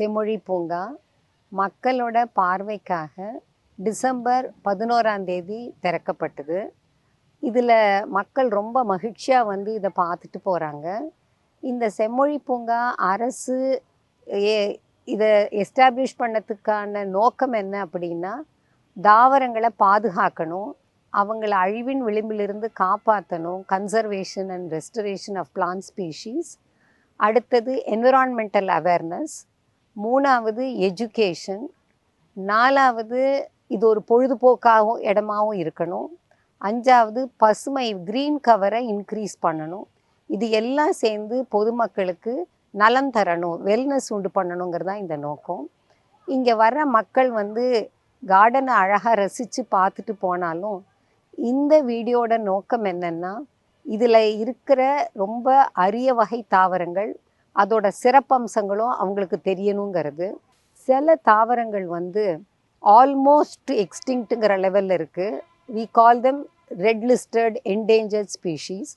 செம்மொழி பூங்கா மக்களோட பார்வைக்காக டிசம்பர் பதினோராம் தேதி திறக்கப்பட்டது. இதில் மக்கள் ரொம்ப மகிழ்ச்சியாக வந்து இதை பார்த்துட்டு போகிறாங்க இந்த செம்மொழி பூங்கா அரசு ஏ இதை எஸ்டாப்ளிஷ் பண்ணதுக்கான நோக்கம் என்ன அப்படின்னா தாவரங்களை பாதுகாக்கணும் அவங்கள அழிவின் விளிம்பிலிருந்து காப்பாற்றணும் conservation and restoration of plant species அடுத்தது என்விரான்மெண்டல் அவேர்னஸ் மூணாவது எஜுகேஷன் நாலாவது இது ஒரு பொழுதுபோக்காகவும் இடமாவும் இருக்கணும். அஞ்சாவது பசுமை க்ரீன் கவரை இன்க்ரீஸ் பண்ணணும். இது எல்லாம் சேர்ந்து பொதுமக்களுக்கு நலம் தரணும் வெல்னஸ் உண்டு பண்ணணுங்கிறது தான் இந்த நோக்கம். இங்கே வர்ற மக்கள் வந்து கார்டனை அழகாக ரசித்து பார்த்துட்டு போனாலும் இந்த வீடியோட நோக்கம் என்னென்னா இதில் இருக்கிற ரொம்ப அரிய வகை தாவரங்கள் அதோட சிறப்பம்சங்களும் அவங்களுக்கு தெரியணுங்கிறது. சில தாவரங்கள் வந்து ஆல்மோஸ்ட் எக்ஸ்டிங்க்ட்டுங்கிற லெவலில் இருக்குது we call them red listed endangered species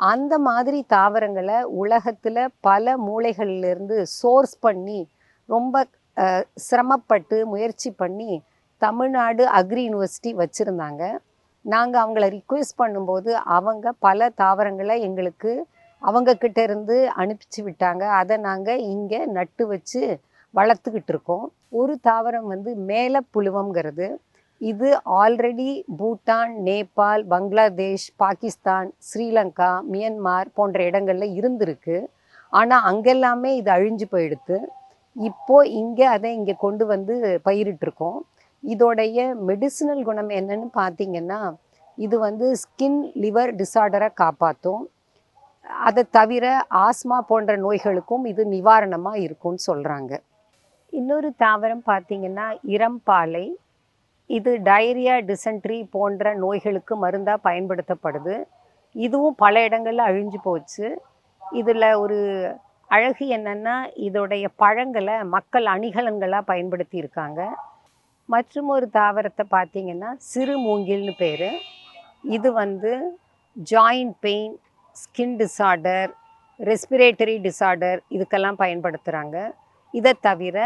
அந்த மாதிரி தாவரங்களை உலகத்தில் பல மூலைகளிலிருந்து சோர்ஸ் பண்ணி ரொம்ப சிரமப்பட்டு முயற்சி பண்ணி தமிழ்நாடு அக்ரி யூனிவர்சிட்டி வச்சுருந்தாங்க. நாங்கள் அவங்கள ரிக்வெஸ்ட் பண்ணும்போது அவங்க பல தாவரங்களை எங்களுக்கு அவங்க கிட்ட இருந்து அனுப்பிச்சு விட்டாங்க. அதை நாங்கள் இங்கே நட்டு வச்சு வளர்த்துக்கிட்டு இருக்கோம். ஒரு தாவரம் வந்து மேலே புழுவங்கிறது இது ஆல்ரெடி பூட்டான் நேபாள் பங்களாதேஷ் பாகிஸ்தான் ஸ்ரீலங்கா மியன்மார் போன்ற இடங்களில் இருந்திருக்கு. ஆனால் அங்கெல்லாமே இது அழிஞ்சு போயிடுத்து. இப்போது இங்கே அதை இங்கே கொண்டு வந்து பயிரிட்டிருக்கோம். இதோடைய மெடிசினல் குணம் என்னன்னு பார்த்தீங்கன்னா இது வந்து ஸ்கின் லிவர் டிசார்டரை காப்பாற்றும் அதை தவிர ஆஸ்மா போன்ற நோய்களுக்கும் இது நிவாரணமாக இருக்கும்னு சொல்கிறாங்க இன்னொரு தாவரம் பார்த்திங்கன்னா இரம்பாலை இது டயரியா டிசென்ட்ரி போன்ற நோய்களுக்கு மருந்தாக பயன்படுத்தப்படுது. இதுவும் பல இடங்களில் அழிஞ்சு போச்சு. இதில் ஒரு அழகு என்னென்னா இதோடைய பழங்களை மக்கள் அணிகலன்களாக பயன்படுத்தி இருக்காங்க மற்றும் ஒரு தாவரத்தை பார்த்திங்கன்னா சிறு மூங்கில்னு பேர். இது வந்து joint pain skin disorder respiratory disorder இதுக்கெல்லாம் பயன்படுத்துகிறாங்க இதை தவிர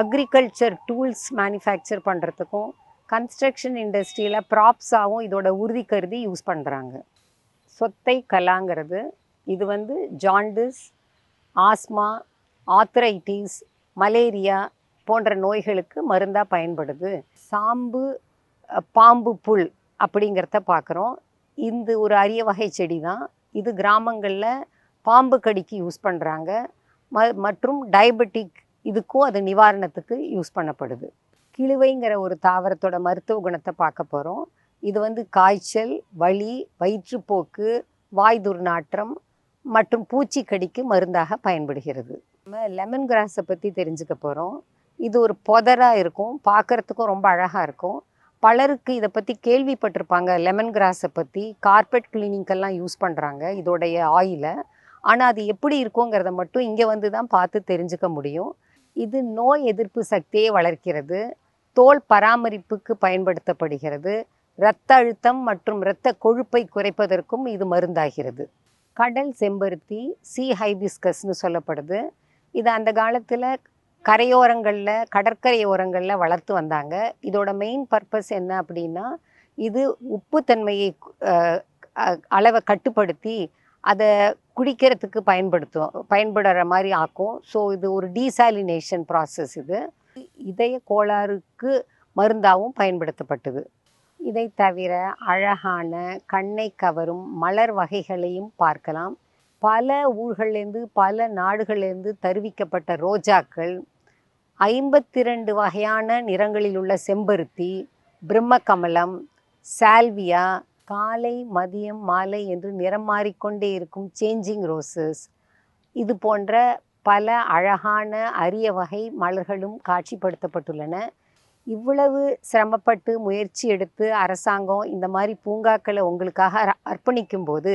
அக்ரிகல்ச்சர் டூல்ஸ் மேனுஃபேக்சர் பண்ணுறதுக்கும் கன்ஸ்ட்ரக்ஷன் இண்டஸ்ட்ரியில் ப்ராப்ஸாகவும் இதோட உறுதி கருதி யூஸ் பண்ணுறாங்க சொத்தை கலாங்கிறது இது வந்து ஜாண்டிஸ் ஆஸ்மா ஆத்ரைட்டிஸ் மலேரியா போன்ற நோய்களுக்கு மருந்தாக பயன்படுது. சாம்பு பாம்பு புல் அப்படிங்கிறத பார்க்குறோம் இந்த ஒரு அரிய வகை செடி தான். இது கிராமங்களில் பாம்பு கடிக்கு யூஸ் பண்ணுறாங்க ம மற்றும் டயபெட்டிக் இதுக்கும் அது நிவாரணத்துக்கு யூஸ் பண்ணப்படுது. கிழுவைங்கிற ஒரு தாவரத்தோட மருத்துவ குணத்தை பார்க்க போகிறோம் இது வந்து காய்ச்சல் வலி வயிற்றுப்போக்கு வாய் துர்நாற்றம் மற்றும் பூச்சிக்கடிக்கு மருந்தாக பயன்படுகிறது. நம்ம லெமன் கிராஸை பற்றி தெரிஞ்சுக்க போகிறோம் இது ஒரு புதராக இருக்கும். பார்க்கறதுக்கும் ரொம்ப அழகாக இருக்கும். பலருக்கு இதை பற்றி கேள்விப்பட்டிருப்பாங்க. லெமன் கிராஸை பற்றி கார்பெட் கிளீனிங்கெல்லாம் யூஸ் பண்ணுறாங்க இதோடைய ஆயிலை ஆனால் அது எப்படி இருக்குங்கிறத மட்டும் இங்கே வந்து தான் பார்த்து தெரிஞ்சுக்க முடியும். இது நோய் எதிர்ப்பு சக்தியை வளர்க்கிறது தோல் பராமரிப்புக்கு பயன்படுத்தப்படுகிறது இரத்த அழுத்தம் மற்றும் இரத்த கொழுப்பை குறைப்பதற்கும் இது மருந்தாகிறது. கடல் செம்பருத்தி சி ஹைபிஸ்கஸ்னு சொல்லப்படுது. இது அந்த காலத்தில் கரையோரங்களில் கடற்கரையோரங்களில் வளர்த்து வந்தாங்க. இதோட மெயின் பர்பஸ் என்ன அப்படின்னா இது உப்புத்தன்மையை அளவை கட்டுப்படுத்தி அதை குடிக்கிறதுக்கு பயன்படுத்தும் பயன்படுற மாதிரி ஆக்கும். ஸோ இது ஒரு டீசாலினேஷன் ப்ராசஸ் இது. இதய கோளாறுக்கு மருந்தாகவும் பயன்படுத்தப்பட்டது. இதை தவிர அழகான கண்ணை கவரும் மலர் வகைகளையும் பார்க்கலாம். பல ஊர்கள்லேருந்து பல நாடுகள்லேருந்து தருவிக்கப்பட்ட ரோஜாக்கள் ஐம்பத்தி ரெண்டு வகையான நிறங்களில் உள்ள செம்பருத்தி பிரம்மகமலம் சால்வியா காலை மதியம் மாலை என்று நிறம் மாறிக்கொண்டே இருக்கும் சேஞ்சிங் ரோசஸ் இது போன்ற பல அழகான அரிய வகை மலர்களும் காட்சிப்படுத்தப்பட்டுள்ளன. இவ்வளவு சிரமப்பட்டு முயற்சி எடுத்து அரசாங்கம் இந்த மாதிரி பூங்காக்களை உங்களுக்காக அர்ப்பணிக்கும் போது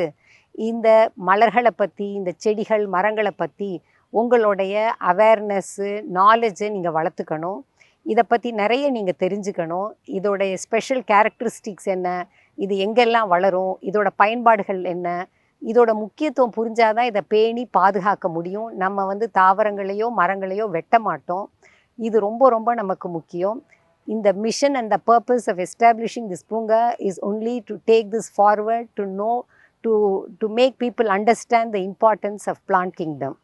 இந்த மலர்களை பற்றி இந்த செடிகள் மரங்களை பற்றி உங்களுடைய அவேர்னஸ்ஸு நாலேஜை நீங்கள் வளர்த்துக்கணும். இதை பற்றி நிறைய நீங்கள் தெரிஞ்சுக்கணும். இதோடைய ஸ்பெஷல் கேரக்டரிஸ்டிக்ஸ் என்ன? இது எங்கெல்லாம் வளரும்? இதோட பயன்பாடுகள் என்ன? இதோட முக்கியத்துவம் புரிஞ்சாதான் இதை பேணி பாதுகாக்க முடியும். நம்ம வந்து தாவரங்களையோ மரங்களையோ வெட்ட மாட்டோம். இது ரொம்ப ரொம்ப நமக்கு முக்கியம். இந்த mission and the purpose of establishing this பூங்கா is only to take this forward to no to to make people understand the importance of plant kingdom